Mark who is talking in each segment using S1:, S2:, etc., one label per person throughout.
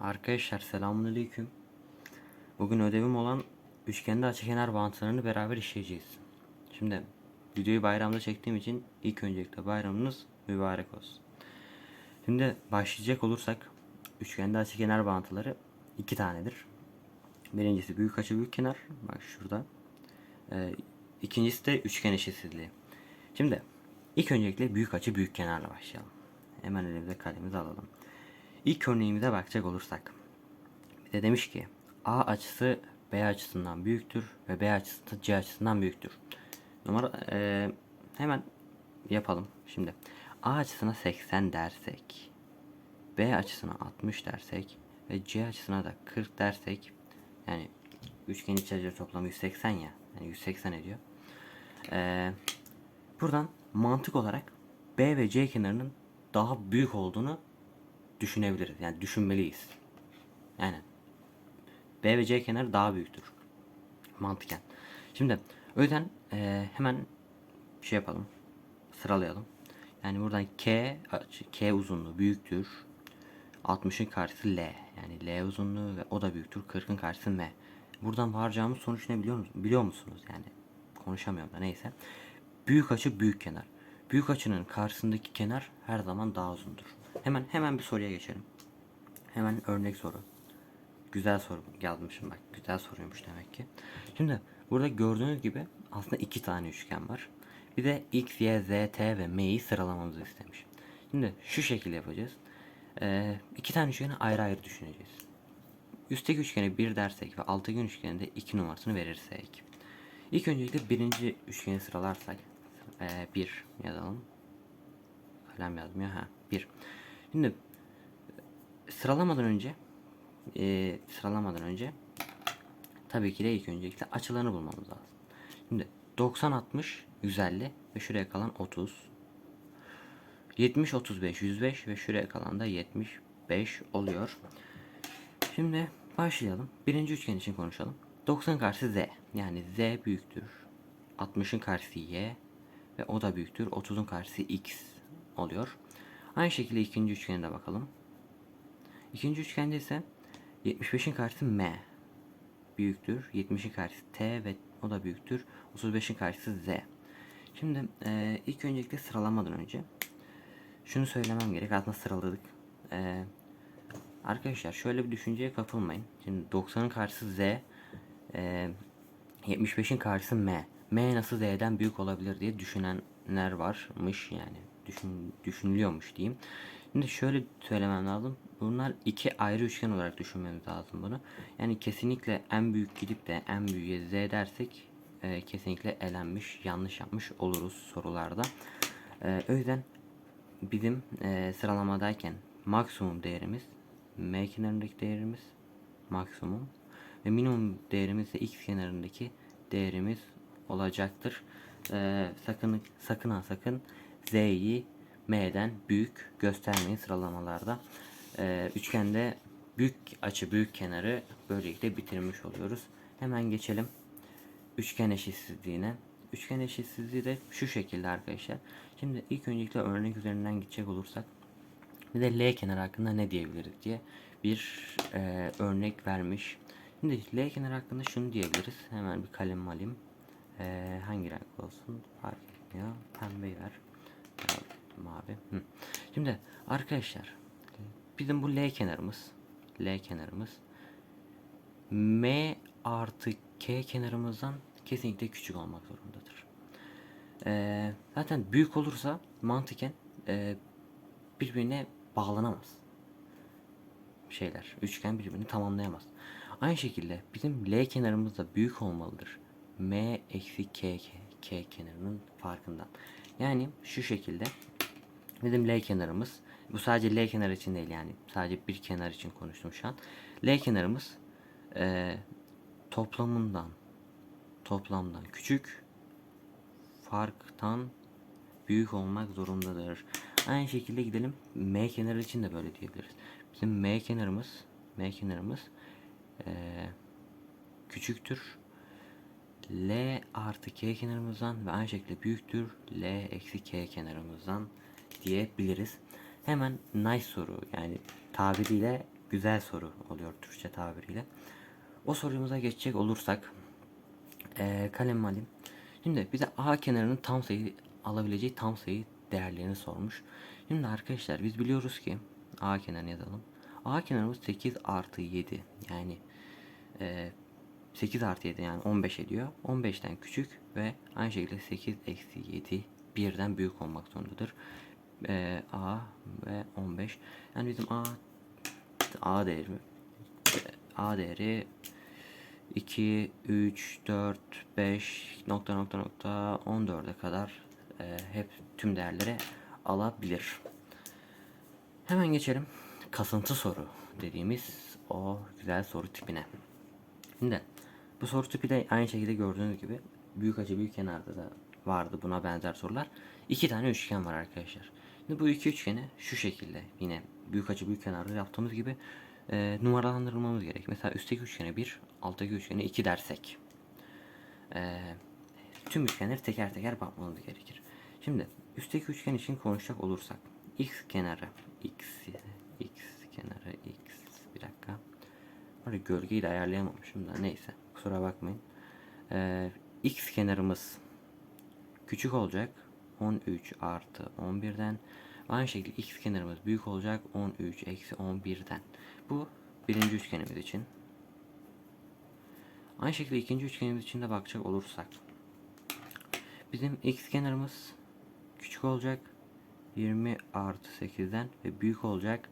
S1: Arkadaşlar selamünaleyküm. Bugün ödevim olan üçgende açıkenar bağıntılarını beraber işleyeceğiz. Şimdi videoyu bayramda çektiğim için ilk öncelikle bayramınız mübarek olsun. Şimdi başlayacak olursak üçgende açıkenar bağıntıları iki tanedir. Birincisi büyük açı büyük kenar. Bak şurada. Ee, ikincisi de üçgen eşitsizliği. Şimdi ilk öncelikle büyük açı büyük kenarla başlayalım. Hemen elimize kalemizi alalım. İlk örneğimize bakacak olursak. Bir de demiş ki A açısı B açısından büyüktür ve B açısı C açısından büyüktür. Numara eee, hemen yapalım şimdi. A açısına 80 dersek B açısına 60 dersek ve C açısına da 40 dersek yani üçgen iç açıları toplamı 180 ya yani 180 ediyor. Eee, buradan mantık olarak B ve C kenarının daha büyük olduğunu düşünebiliriz. Yani düşünmeliyiz. Yani B ve C kenarı daha büyüktür. Mantıken. Şimdi o yüzden eee, hemen şey yapalım. Sıralayalım. Yani buradan K K uzunluğu büyüktür. 60'ın karşısı L. Yani L uzunluğu ve o da büyüktür. 40'ın karşısı M. Buradan varacağımız sonuç ne biliyor musunuz? Biliyor musunuz? Yani konuşamıyorum da neyse. Büyük açı büyük kenar. Büyük açının karşısındaki kenar her zaman daha uzundur. Hemen hemen bir soruya geçelim. Hemen örnek soru. Güzel soru yazmışım bak. Güzel soruymuş demek ki. Şimdi burada gördüğünüz gibi aslında iki tane üçgen var. Bir de x, y, z, t ve m'yi sıralamamızı istemiş. Şimdi şu şekilde yapacağız. Ee, iki tane üçgeni ayrı ayrı düşüneceğiz. Üstteki üçgeni 1 dersek ve alttaki üçgeni de 2 numarasını verirsek. İlk öncelikle birinci üçgeni sıralarsak 1 yazalım. Kalem yazmıyor ha 1. Şimdi sıralamadan önce e, sıralamadan önce tabii ki de ilk öncelikle açılarını bulmamız lazım. Şimdi 90 60 150 ve şuraya kalan 30. 70 35 105 ve şuraya kalan da 75 oluyor. Şimdi başlayalım. Birinci üçgen için konuşalım. 90 karşısı z. Yani z büyüktür. 60'ın karşısı y ve o da büyüktür. 30'un karşısı x oluyor. Aynı şekilde ikinci üçgene de bakalım. İkinci üçgende ise 75'in karşısı m büyüktür. 70'in karşısı t ve o da büyüktür. 35'in karşısı z. Şimdi eee, ilk öncelikle sıralamadan önce şunu söylemem gerek. Aslında sıraladık. Eee, arkadaşlar şöyle bir düşünceye kapılmayın. Şimdi 90'ın karşısı z. eee 75'in karşısı m. M nasıl z'den büyük olabilir diye düşünenler varmış yani. Düşün, düşünülüyormuş diyeyim. Şimdi şöyle söylemem lazım. Bunlar iki ayrı üçgen olarak düşünmemiz lazım bunu. Yani kesinlikle en büyük gidip de en büyüğe z dersek e, kesinlikle elenmiş, yanlış yapmış oluruz sorularda. E, o yüzden bizim e, sıralamadayken maksimum değerimiz m kenarındaki değerimiz maksimum ve minimum değerimiz de x kenarındaki değerimiz olacaktır. E, sakın sakın ha sakın z'yi m'den büyük göstermeyin sıralamalarda. E, üçgende büyük açı büyük kenarı böylelikle bitirmiş oluyoruz. Hemen geçelim üçgen eşitsizliğine. Üçgen eşitsizliği de şu şekilde arkadaşlar. Şimdi ilk öncelikle örnek üzerinden gidecek olursak bir de L kenar hakkında ne diyebiliriz diye bir e, örnek vermiş. Şimdi L kenar hakkında şunu diyebiliriz. Hemen bir kalem alayım. E, hangi renk olsun fark etmiyor. Pembeyi ver. Şimdi arkadaşlar bizim bu L kenarımız L kenarımız M artı K kenarımızdan kesinlikle küçük olmak zorundadır. Ee, zaten büyük olursa mantıken e, birbirine bağlanamaz. Şeyler, üçgen birbirini tamamlayamaz. Aynı şekilde bizim L kenarımız da büyük olmalıdır. M eksi K, K, K kenarının farkından. Yani şu şekilde bizim L kenarımız bu sadece L kenarı için değil yani sadece bir kenar için konuştum şu an. L kenarımız e, toplamından toplamdan küçük farktan büyük olmak zorundadır. Aynı şekilde gidelim M kenarı için de böyle diyebiliriz. Bizim M kenarımız M kenarımız eee, küçüktür. L artı K kenarımızdan ve aynı şekilde büyüktür L eksi K kenarımızdan diyebiliriz. Hemen nice soru yani tabiriyle güzel soru oluyor Türkçe tabiriyle. O sorumuza geçecek olursak eee kalem alayım. Şimdi bize A kenarının tam sayı alabileceği tam sayı değerlerini sormuş. Şimdi arkadaşlar biz biliyoruz ki A kenarını yazalım. A kenarımız 8 artı 7 yani eee 8 artı 7 yani 15 ediyor. 15'ten küçük ve aynı şekilde 8 eksi 7 birden büyük olmak zorundadır. Eee, A ve 15. Yani bizim A A değeri A değeri 2, 3, 4, 5 nokta nokta nokta 14'e kadar eee, hep tüm değerleri alabilir. Hemen geçelim kasıntı soru dediğimiz o güzel soru tipine. Şimdi bu soru tipi de aynı şekilde gördüğünüz gibi büyük açı büyük kenarda da vardı buna benzer sorular. İki tane üçgen var arkadaşlar. Şimdi bu iki üçgeni şu şekilde yine büyük açı büyük kenarda yaptığımız gibi e, numaralandırmamız gerek. Mesela üstteki üçgene 1, alttaki üçgene 2 dersek e, tüm üçgenleri teker teker bakmamız gerekir. Şimdi üstteki üçgen için konuşacak olursak x kenarı x x kenarı x bir dakika. Böyle gölgeyi de ayarlayamamışım da neyse kusura bakmayın. Ee, x kenarımız küçük olacak 13 artı 11'den aynı şekilde x kenarımız büyük olacak 13 eksi 11'den. Bu birinci üçgenimiz için. Aynı şekilde ikinci üçgenimiz için de bakacak olursak bizim x kenarımız küçük olacak 20 artı 8'den ve büyük olacak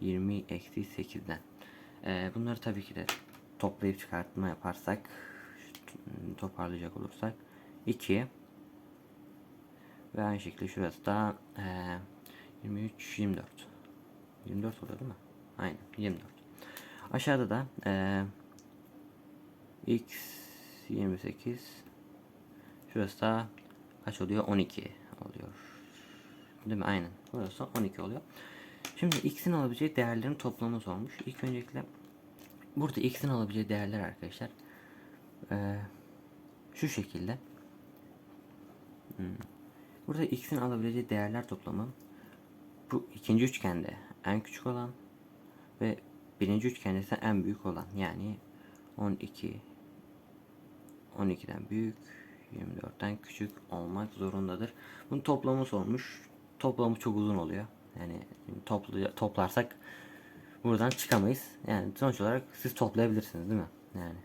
S1: 20 eksi 8'den. Ee, bunları tabii ki de toplayıp çıkartma yaparsak toparlayacak olursak 2 ve aynı şekilde şurası da ee, 23 24 24 oluyor değil mi? Aynen 24 aşağıda da ee, x 28 şurası da kaç oluyor 12 oluyor değil mi aynen burası 12 oluyor Şimdi x'in alabileceği değerlerin toplamı sormuş. İlk öncelikle burada x'in alabileceği değerler arkadaşlar ee, şu şekilde. Hmm. Burada x'in alabileceği değerler toplamı bu ikinci üçgende en küçük olan ve birinci üçgende ise en büyük olan yani 12 12'den büyük 24'ten küçük olmak zorundadır. Bunun toplamı sormuş. Toplamı çok uzun oluyor. Yani toplu, toplarsak buradan çıkamayız. Yani sonuç olarak siz toplayabilirsiniz değil mi? Yani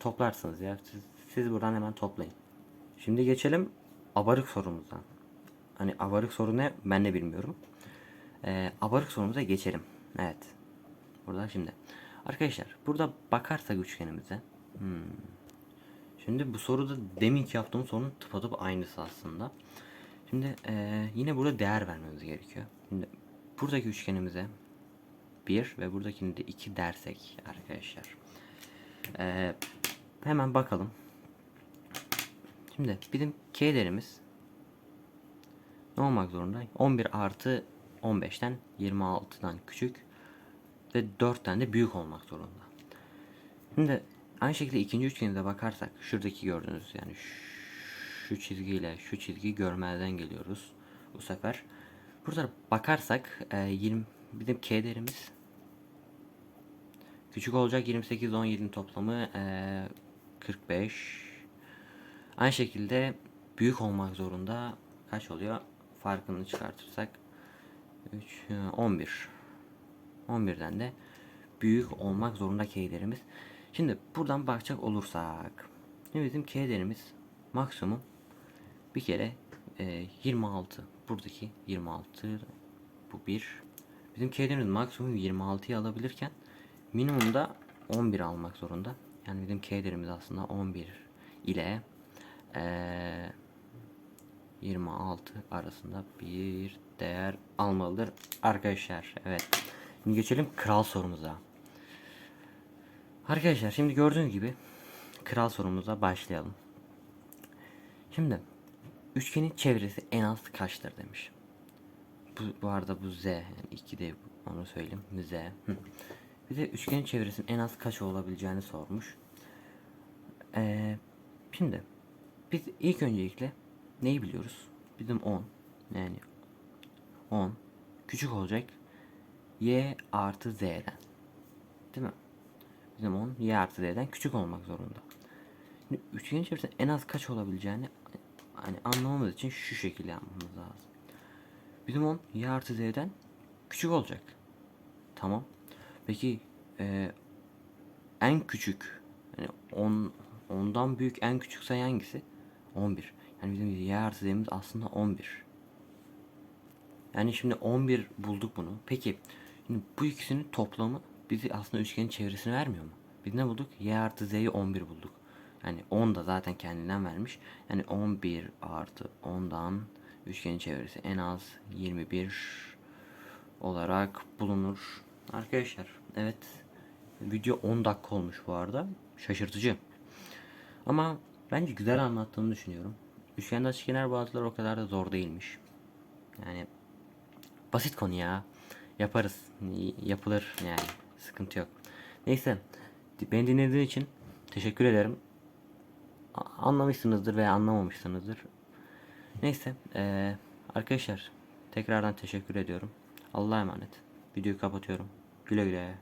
S1: toplarsınız ya. Siz, siz buradan hemen toplayın. Şimdi geçelim abarık sorumuzdan. Hani abarık soru ne ben de bilmiyorum. Ee, abarık sorumuza geçelim. Evet. Burada şimdi. Arkadaşlar burada bakarsak üçgenimize. Hmm. Şimdi bu soruda deminki yaptığım sorunun tıpatıp aynısı aslında. Şimdi e, yine burada değer vermemiz gerekiyor. Şimdi buradaki üçgenimize 1 ve buradakini de 2 dersek arkadaşlar. E, hemen bakalım. Şimdi bizim k değerimiz ne olmak zorunda? 11 artı 15'ten 26'dan küçük ve 4'ten de büyük olmak zorunda. Şimdi aynı şekilde ikinci üçgenimize bakarsak şuradaki gördüğünüz yani şu çizgiyle şu çizgiyi görmezden geliyoruz bu sefer. Burada bakarsak e, 20 bizim k değerimiz küçük olacak 28 17'nin toplamı e, 45. Aynı şekilde büyük olmak zorunda kaç oluyor? Farkını çıkartırsak 3 11. 11'den de büyük olmak zorunda k. Şimdi buradan bakacak olursak şimdi bizim k maksimum bir kere e, 26 buradaki 26 bu bir bizim K'lerimiz maksimum 26'yı alabilirken minimumda 11 almak zorunda yani bizim K'lerimiz aslında 11 ile e, 26 arasında bir değer almalıdır arkadaşlar evet şimdi geçelim kral sorumuza arkadaşlar şimdi gördüğünüz gibi kral sorumuza başlayalım şimdi Üçgenin çevresi en az kaçtır demiş. Bu, bu arada bu z yani 2 de onu söyleyeyim z. Hı. Bir de üçgenin çevresinin en az kaç olabileceğini sormuş. Ee, şimdi biz ilk öncelikle neyi biliyoruz? Bizim 10 yani 10 küçük olacak y artı z'den. Değil mi? Bizim 10 y artı d'den küçük olmak zorunda. Şimdi üçgenin içerisinde en az kaç olabileceğini hani anlamamız için şu şekilde yapmamız lazım. Bizim 10 y artı d'den küçük olacak. Tamam. Peki e, en küçük yani 10 ondan büyük en küçük sayı hangisi? 11. Yani bizim y artı d'miz aslında 11. Yani şimdi 11 bulduk bunu. Peki şimdi bu ikisinin toplamı bizi aslında üçgenin çevresini vermiyor mu? Biz ne bulduk? Y artı z'yi 11 bulduk. Yani 10 da zaten kendinden vermiş. Yani 11 artı 10'dan üçgenin çevresi en az 21 olarak bulunur. Arkadaşlar evet video 10 dakika olmuş bu arada. Şaşırtıcı. Ama bence güzel anlattığımı düşünüyorum. Üçgende açıkenar bağıntılar o kadar da zor değilmiş. Yani basit konu ya. Yaparız. Yapılır yani. Sıkıntı yok. Neyse. Beni dinlediğiniz için teşekkür ederim. Anlamışsınızdır veya anlamamışsınızdır. Neyse. eee, arkadaşlar tekrardan teşekkür ediyorum. Allah'a emanet. Videoyu kapatıyorum. Güle güle.